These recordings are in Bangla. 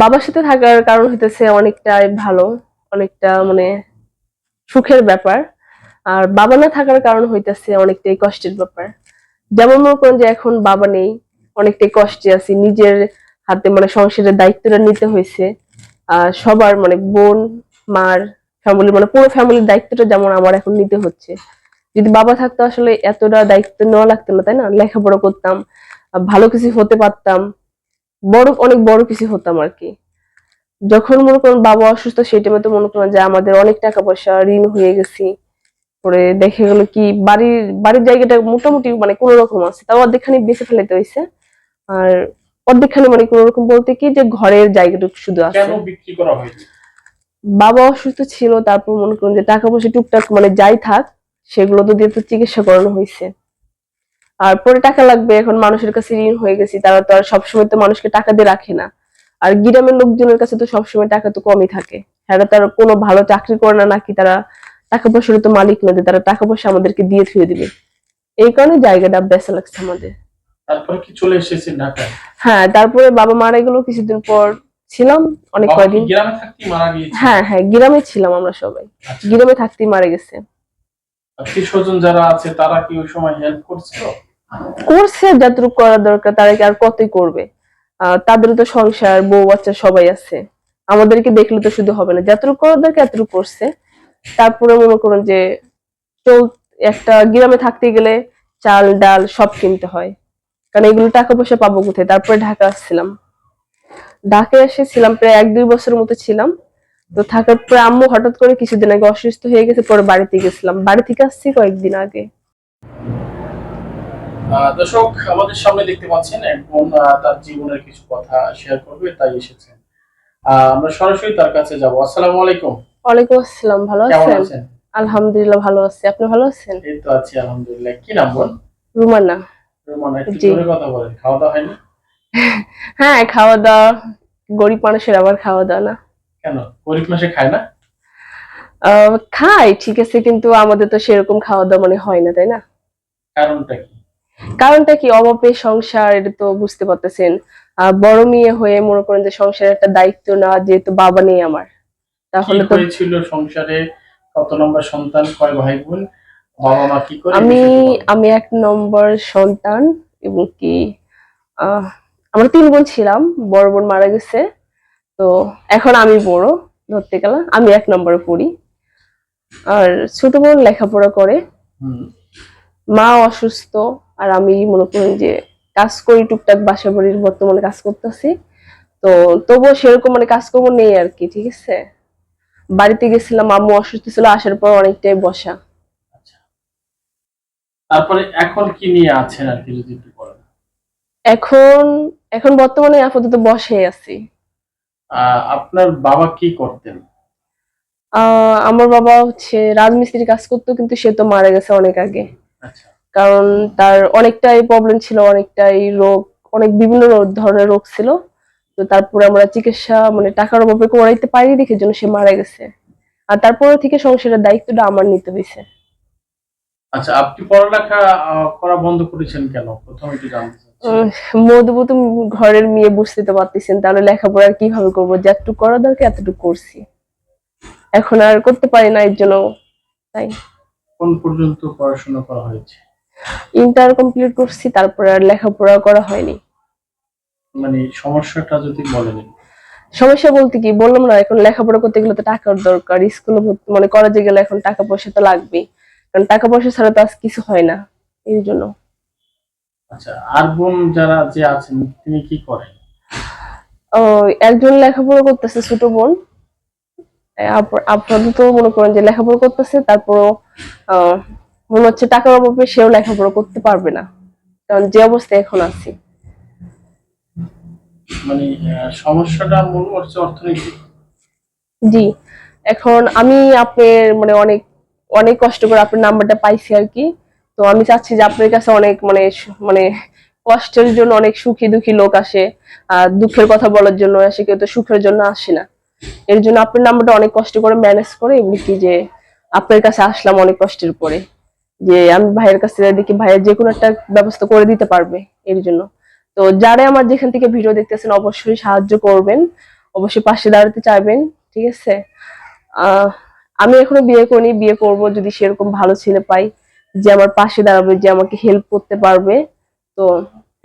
বাবার সাথে থাকার কারণ হইতেছে অনেকটাই ভালো, অনেকটা মানে সুখের ব্যাপার। আর বাবা না থাকার কারণ হইতেছে অনেকটাই কষ্টের ব্যাপার। যেমন মনে করেন যে এখন বাবা নেই, অনেকটাই কষ্টে আছি, নিজের হাতে মানে সংসারের দায়িত্বটা নিতে হয়েছে আর সবার মানে বোন, মার ফ্যামিলি মানে পুরো ফ্যামিলির দায়িত্বটা যেমন আমার এখন নিতে হচ্ছে। যদি বাবা থাকতো আসলে এতটা দায়িত্ব নেওয়া লাগতো না, তাই না? লেখাপড়া করতাম, ভালো কিছু হতে পারতাম। বড় অনেক বড় কিছু হতাম আর কি। যখন মনে করেন বাবা অসুস্থ সেই টাইমে তো মনে করেন যে আমাদের অনেক টাকা পয়সা ঋণ হয়ে গেছি। পরে দেখে গেল কি বাড়ির বাড়ির জায়গাটা মোটামুটি মানে কোন রকম আছে তাও অর্ধেকখানি বেঁচে ফেলাইতে হয়েছে আর অর্ধেকখানি মানে কোন রকম বলতে কি যে ঘরের জায়গাটুকু শুধু আছে। বাবা অসুস্থ ছিল তারপর মনে করুন যে টাকা পয়সা টুকটাক মানে যাই থাক সেগুলো তো দিয়ে তো চিকিৎসা করানো হয়েছে আর পরে টাকা লাগবে এখন মানুষের কাছে ঋণ হয়ে গেছি তারা তো আর সবসময় তো মানুষকে টাকা দিয়ে রাখে না। আর গ্রামের লোকজনের কাছে তো সবসময় টাকা তো কমই থাকে। হ্যাঁ তারা কোনো ভালো চাকরি করে না নাকি তারা টাকা পয়সার তো মালিক না যে তারা টাকা পয়সা আমাদেরকে দিয়ে থুয়ে দিবে। এই কারণে জায়গাটা বেসা লাগছে আমাদের। তারপরে কি চলে এসেছেন ঢাকায়? হ্যাঁ তারপরে বাবা মারা গেল কিছুদিন পর ছিলাম অনেক কয়দিন। গ্রামে থাকতেই মারা গিয়েছে? হ্যাঁ হ্যাঁ গ্রামে ছিলাম আমরা সবাই। আচ্ছা। গ্রামে থাকতেই মারা গেছে। আত্মীয় স্বজন যারা আছে তারা কি ওই সময় হেল্প করছিল? করছে যতটুকু করা দরকার তারা কি আর কতই করবে? আহ, তাদেরও তো সংসার বউ বাচ্চা সবাই আছে। আমাদেরকে দেখলে তো শুধু হবে না। যতটুকু করা দরকার এতটুকু করছে। তারপরে মনে করুন যে চল একটা গ্রামে থাকতে গেলে চাল ডাল সব কিনতে হয়। কারণ এগুলো টাকা পয়সা পাবো কোথায়? তারপরে ঢাকা আসছিলাম। ঢাকায় এসেছিলাম প্রায় এক দুই বছরের মতো ছিলাম। তো থাকার পরে আম্মু হঠাৎ করে কিছুদিন আগে অসুস্থ হয়ে গেছে পরে বাড়িতে গেছিলাম। বাড়ি থেকে আসছি কয়েকদিন আগে। দর্শক আমাদের সামনে দেখতে পাচ্ছেন এক বোন আহ, তার জীবনের কিছু কথা শেয়ার করবে তাই এসেছেন। আমরা সরাসরি তার কাছে যাব। আসসালামু আলাইকুম। ওয়ালাইকুম আসসালাম ভালো আছেন? আলহামদুলিল্লাহ ভালো আছি। আপনি ভালো আছেন? এই তো আছি আলহামদুলিল্লাহ। কি নাম বোন রুমানা। রোমান একটু জোরে কথা বলেন। খাওয়া দাওয়া হয়নি? হ্যাঁ খাওয়া দাওয়া গরিব মানুষের আবার খাওয়া দাওয়া না। কেন? গরিব মাসে খায় না? খাই ঠিক আছে কিন্তু আমাদের তো সেরকম খাওয়া দাওয়া মানে হয় না তাই না? কারণটা কি? কারণটা কি? অভাবে সংসার এটা তো বুঝতে পারতেছেন। বড় মেয়ে হয়ে মনে করেন যে সংসারের একটা দায়িত্ব না যেহেতু বাবা নেই আমার। তাহলে তো হয়েছিল সংসারে? কত নম্বর সন্তান কয় ভাই বোন বাবা মা কি করে আমি আমি এক নম্বর সন্তান এবং কি আহ, আমরা তিন বোন ছিলাম বড় বোন মারা গেছে। তো এখন আমি বড় ধরতে গেলে আমি এক নম্বরে পড়ি। আর ছোট বোন লেখাপড়া করে। মা অসুস্থ আর আমি মনে করি যে কাজ করি টুকটাক বাসা বাড়ির বর্তমানে কাজ করতেছি। তো তবুও সেরকম মানে কাজ কাজকর্ম নেই আর কি ঠিক আছে? বাড়িতে গেছিলাম আম্মু অসুস্থ ছিল আসার পর অনেকটাই বসা। আচ্ছা। তারপরে এখন কি নিয়ে আছেন আর কি যদি একটু বলেন? এখন এখন বর্তমানে আপাতত বসে আছি। আপনার বাবা কি করতেন? আহ আমার বাবা হচ্ছে রাজমিস্ত্রি কাজ করতো কিন্তু সে তো মারা গেছে অনেক আগে। আচ্ছা। কারণ তার অনেকটাই প্রবলেম ছিল অনেকটাই রোগ অনেক বিভিন্ন ধরনের রোগ ছিল। তো তারপরে আমরা চিকিৎসা মানে টাকার অভাবে করাইতে পারি দেখে জন্য সে মারা গেছে। আর তারপরে থেকে সংসারের দায়িত্বটা আমার নিতে হয়েছে আচ্ছা আপনি পড়ালেখা করা বন্ধ করেছেন কেন? প্রথমে একটু জানতে ঘরের মেয়ে বুঝতে তো পারতেছেন তাহলে লেখাপড়া আর কীভাবে করব? যতটুকু করা দরকার এতটুকু করছি। এখন আর করতে পারি না এর জন্য তাই। কোন পর্যন্ত পড়াশোনা করা হয়েছে? ইন্টার কমপ্লিট করছি তারপরে আর লেখাপড়া করা হয়নি। মানে সমস্যাটা যদি বলেন সমস্যা বলতে কি বললাম না এখন লেখাপড়া করতে গেলে তো টাকার দরকার স্কুলে মানে কলেজে গেলে এখন টাকা পয়সা তো লাগবেই। কারণ টাকা পয়সা ছাড়া তো আজ কিছু হয় না এই জন্য। আচ্ছা আর বোন যারা যে আছেন তিনি কি করেন? ও, একজন লেখাপড়া করতেছে ছোট বোন। আপাতত মনে করেন যে লেখাপড়া করতেছে তারপরও আহ, মনে হচ্ছে টাকার অভাবে সেও লেখাপড়া করতে পারবে না। কারণ যে অবস্থায় এখন আছি। মানে সমস্যাটা মূল হচ্ছে অর্থনৈতিক। জি। এখন আমি আপনার মানে অনেক অনেক কষ্ট করে আপনার নাম্বারটা পাইছি আর কি। তো আমি চাচ্ছি যে আপনার কাছে অনেক মানে মানে কষ্টের জন্য অনেক সুখী দুঃখী লোক আসে। আর দুঃখের কথা বলার জন্য আসে কেউ তো সুখের জন্য আসে না। এর জন্য আপনার নাম্বারটা অনেক কষ্ট করে ম্যানেজ করে এমনি কি যে আপনার কাছে আসলাম অনেক কষ্টের পরে। যে আমি ভাইয়ের কাছে দেখি ভাইয়ের যে কোনো একটা ব্যবস্থা করে দিতে পারবে এর জন্য। তো যারা আমার যেখান থেকে ভিডিও দেখতেছেন অবশ্যই সাহায্য করবেন অবশ্যই পাশে দাঁড়াতে চাইবেন ঠিক আছে? আহ আমি এখনও বিয়ে করিনি বিয়ে করব যদি সেরকম ভালো ছেলে পাই যে আমার পাশে দাঁড়াবে যে আমাকে হেল্প করতে পারবে। তো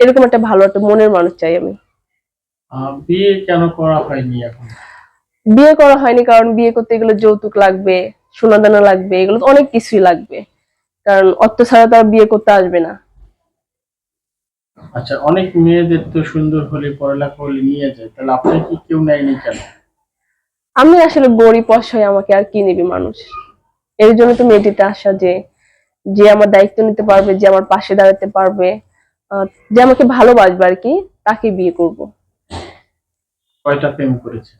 এরকম একটা ভালো একটা মনের মানুষ চাই আমি। বিয়ে কেন করা হয়নি এখন? বিয়ে করা হয়নি কারণ বিয়ে করতে গেলে যৌতুক লাগবে সোনাদানা লাগবে এগুলো অনেক কিছুই লাগবে। কারণ অর্থ ছাড়া তো আর বিয়ে করতে আসবে না। আচ্ছা অনেক মেয়েদের তো সুন্দর হলে পড়ালেখা হলে নিয়ে যায় তাহলে আপনার কি কেউ নেয়নি কেন? আমি আসলে গরিব অসহায় আমাকে আর কি নেবে মানুষ? এর জন্য তো মেয়েটিতে আসা যে যে আমার দায়িত্ব নিতে পারবে যে আমার পাশে দাঁড়াতে পারবে যে আমাকে ভালোবাসবে আর কি তাকে বিয়ে করব। কয়টা প্রেম করেছে?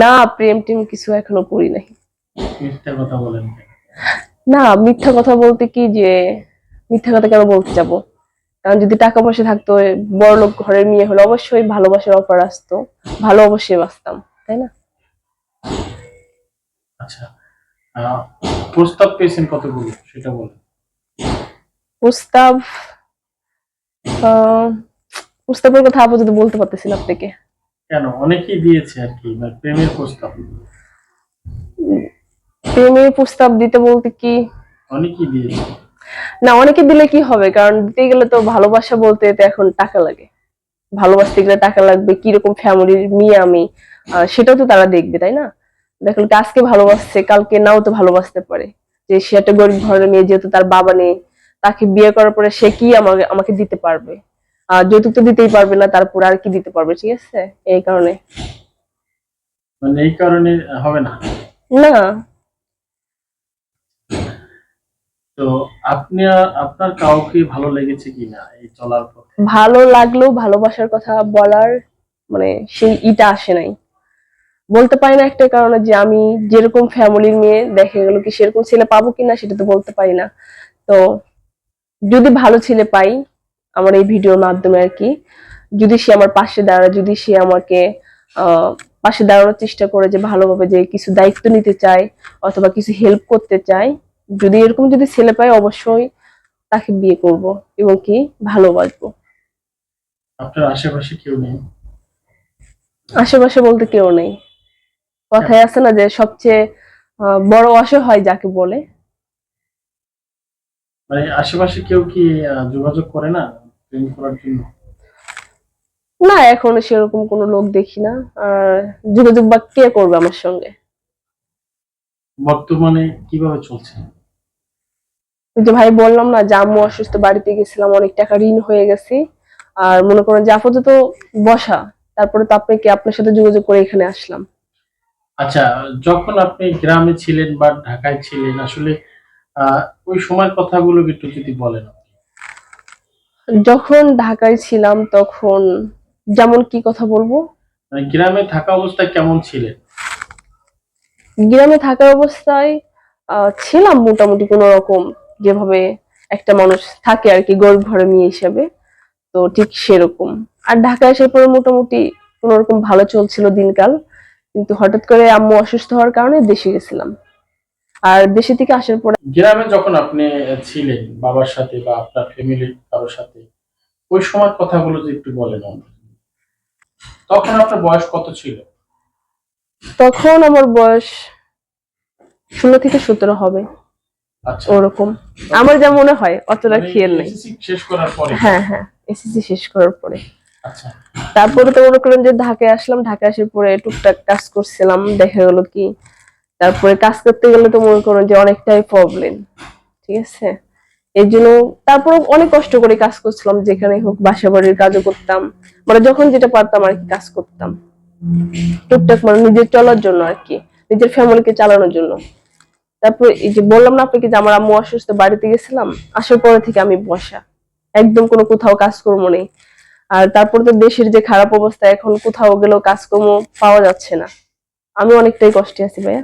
না প্রেম টেম কিছু এখনও করি নাই। মিথ্যা কথা বলেন? না মিথ্যা কথা বলতে কি যে মিথ্যা কথা কেন বলতে যাব? কারণ যদি টাকা পয়সা থাকতো বড় লোক ঘরের মেয়ে হলে অবশ্যই ভালোবাসার অফার আসতো। ভালো অবশ্যই বাঁচতাম তাই না? আচ্ছা প্রস্তাব পেয়েছেন কতগুলো সেটা বলেন। প্রস্তাব প্রস্তাবের কথা আপাতত বলতে পারতেছি আপনাকে। কেন? অনেকেই দিয়েছে আর কি মানে প্রেমের প্রস্তাব। প্রেমের প্রস্তাব দিতে বলতে কি? অনেকেই দিয়েছে না অনেকে দিলে কি হবে? কারণ দিতে গেলে তো ভালোবাসা বলতে তো এখন টাকা লাগে। ভালোবাসতে গেলে টাকা লাগবে কীরকম ফ্যামিলির মেয়ে আমি সেটাও তো তারা দেখবে তাই না? দেখুন আজকে ভালোবাসছে কালকে নাও তো ভালোবাসতে পারে। যে সে একটা গরিব ঘরের মেয়ে যেহেতু তার বাবা নেই তাকে বিয়ে করার পরে সে কি আমাকে আমাকে দিতে পারবে? আর যৌতুক তো দিতেই পারবে না তারপর আর কি দিতে পারবে ঠিক আছে? এই কারণে। মানে এই কারণে হবে না? না। তো আপনি আপনার কাউকে ভালো লেগেছে কিনা এই চলার পথে? ভালো লাগলেও ভালোবাসার কথা বলার মানে সেই ইটা আসে নাই। বলতে পারি না একটা কারণে যে আমি যেরকম ফ্যামিলির মেয়ে দেখে গেল কি সেরকম ছেলে পাবো কিনা সেটা তো বলতে পারি না। তো যদি ভালো ছেলে পাই আমার এই ভিডিওর মাধ্যমে আর কি, যদি সে আমার পাশে দাঁড়ায়, যদি সে আমাকে পাশে দাঁড়ানোর চেষ্টা করে যে ভালোভাবে যে কিছু দায়িত্ব নিতে চায় অথবা কিছু হেল্প করতে চায় যদি এরকম যদি ছেলে পাই অবশ্যই তাকে বিয়ে করব এবং কি ভালোবাসবো আপনার আশেপাশে কেউ নেই? আশেপাশে বলতে কেউ নেই। কথায় আছে না যে সবচেয়ে বড় অসহায় যাকে বলে। মানে আশেপাশে কেউ কি যোগাযোগ করে না প্রেম করার জন্য? না এখন সেরকম কোনো লোক দেখি না। আর যোগাযোগ বা কে করবে আমার সঙ্গে? বর্তমানে কীভাবে চলছে? যে ভাই বললাম না যে আম্মু অসুস্থ বাড়িতে গেছিলাম অনেক টাকা ঋণ হয়ে গেছি। আর মনে করেন যে আপাতত বসা তারপরে তো আপনাকে আপনার সাথে যোগাযোগ করে এখানে আসলাম। আচ্ছা যখন আপনি গ্রামে ছিলেন বা ঢাকায় ছিলেন আসলে ওই সময়ের কথাগুলো একটু যদি বলেন। যখন ঢাকায় ছিলাম তখন যেমন কি কথা বলব? মানে গ্রামে থাকা অবস্থায় কেমন ছিলেন? গ্রামে থাকা অবস্থায় ছিলাম মোটামুটি কোনো রকম। যেভাবে একটা মানুষ থাকে আর কি গরিব ঘরে মেয়ে হিসেবে তো ঠিক সেরকম। আর ঢাকা এসে পরে মোটামুটি কোনো রকম ভালো চলছিল দিনকাল কিন্তু হঠাৎ করে আম্মু অসুস্থ হওয়ার কারণে দেশে গেছিলাম। আর দেশে থেকে আসার পরে গ্রামে যখন আপনি ছিলেন বাবার সাথে বা আপনার ফ্যামিলির কারোর সাথে ওই সময়ের কথাগুলো যদি একটু বলেন। তখন আপনার বয়স কত ছিল? তখন আমার বয়স ষোলো থেকে সতেরো হবে। ওরকম। আমার যা মনে হয় অতটা মানে খেয়াল নেই। শেষ করার পরে? হ্যাঁ হ্যাঁ এসএসসি শেষ করার পরে। আচ্ছা। তারপরে তো মনে করেন যে ঢাকায় আসলাম ঢাকায় আসার পরে টুকটাক কাজ করছিলাম দেখা গেল কি তারপরে কাজ করতে গেলে তো মনে করেন যে অনেকটাই প্রবলেম ঠিক আছে? এর জন্য তারপর অনেক কষ্ট করে কাজ করছিলাম যেখানে হোক বাসা বাড়ির কাজও করতাম মানে যখন যেটা পারতাম আর কি কাজ করতাম। টুকটাক মানে নিজের চলার জন্য আর কি নিজের ফ্যামিলিকে চালানোর জন্য। তারপর এই যে বললাম না আপনাকে যে আমার আম্মু অসুস্থ বাড়িতে গেছিলাম আসার পরে থেকে আমি বসা। একদম কোনো কোথাও কাজকর্ম নেই। আর তারপর তো দেশের যে খারাপ অবস্থা এখন কোথাও গেলেও কাজকর্ম পাওয়া যাচ্ছে না। আমি অনেকটাই কষ্টে আছি ভাইয়া।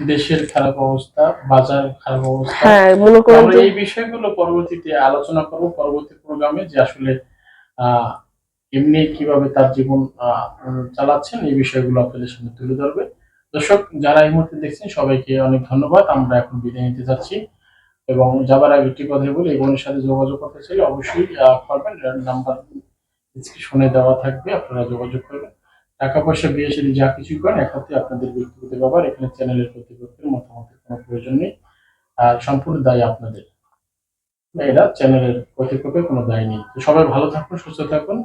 দেশের খারাপ অবস্থা বাজার খারাপ অবস্থা। হ্যাঁ মনে করেন যে এই বিষয়গুলো পরবর্তীতে আলোচনা করব পরবর্তী প্রোগ্রামে যে আসলে আহ, এমনি কীভাবে তার জীবন চালাচ্ছেন এই বিষয়গুলো আপনাদের সামনে তুলে ধরবে। দর্শক যারা এই মুহূর্তে দেখছেন সবাইকে অনেক ধন্যবাদ। আমরা এখন বিদায় নিতে যাচ্ছি এবং যাবার আগে একটি কথা বলি বোনের সাথে যোগাযোগ করতে চাইলে অবশ্যই আহ, পারবেন। নাম্বার ডিসক্রিপশনে দেওয়া থাকবে আপনারা যোগাযোগ করবেন। টাকা পয়সা বিয়ে সাথে যা কিছুই করেন এক্ষেত্রে আপনাদের ব্যক্তিগত ব্যাপার। এখানে চ্যানেলের কর্তৃপক্ষের মতামতের কোনো প্রয়োজন নেই। আর সম্পূর্ণ দায় আপনাদের। এরা চ্যানেলের কর্তৃপক্ষের কোনো দায় নেই। তো সবাই ভালো থাকুন সুস্থ থাকুন।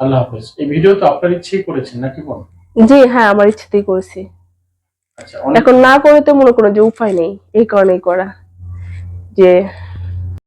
আল্লাহ হাফেজ। এই ভিডিও তো আপনার ইচ্ছেই করেছেন নাকি বোন? জি হ্যাঁ আমার ইচ্ছেতেই করেছি। এখন না করে তো মনে করো যে উপায় নেই এই কারণেই করা। যে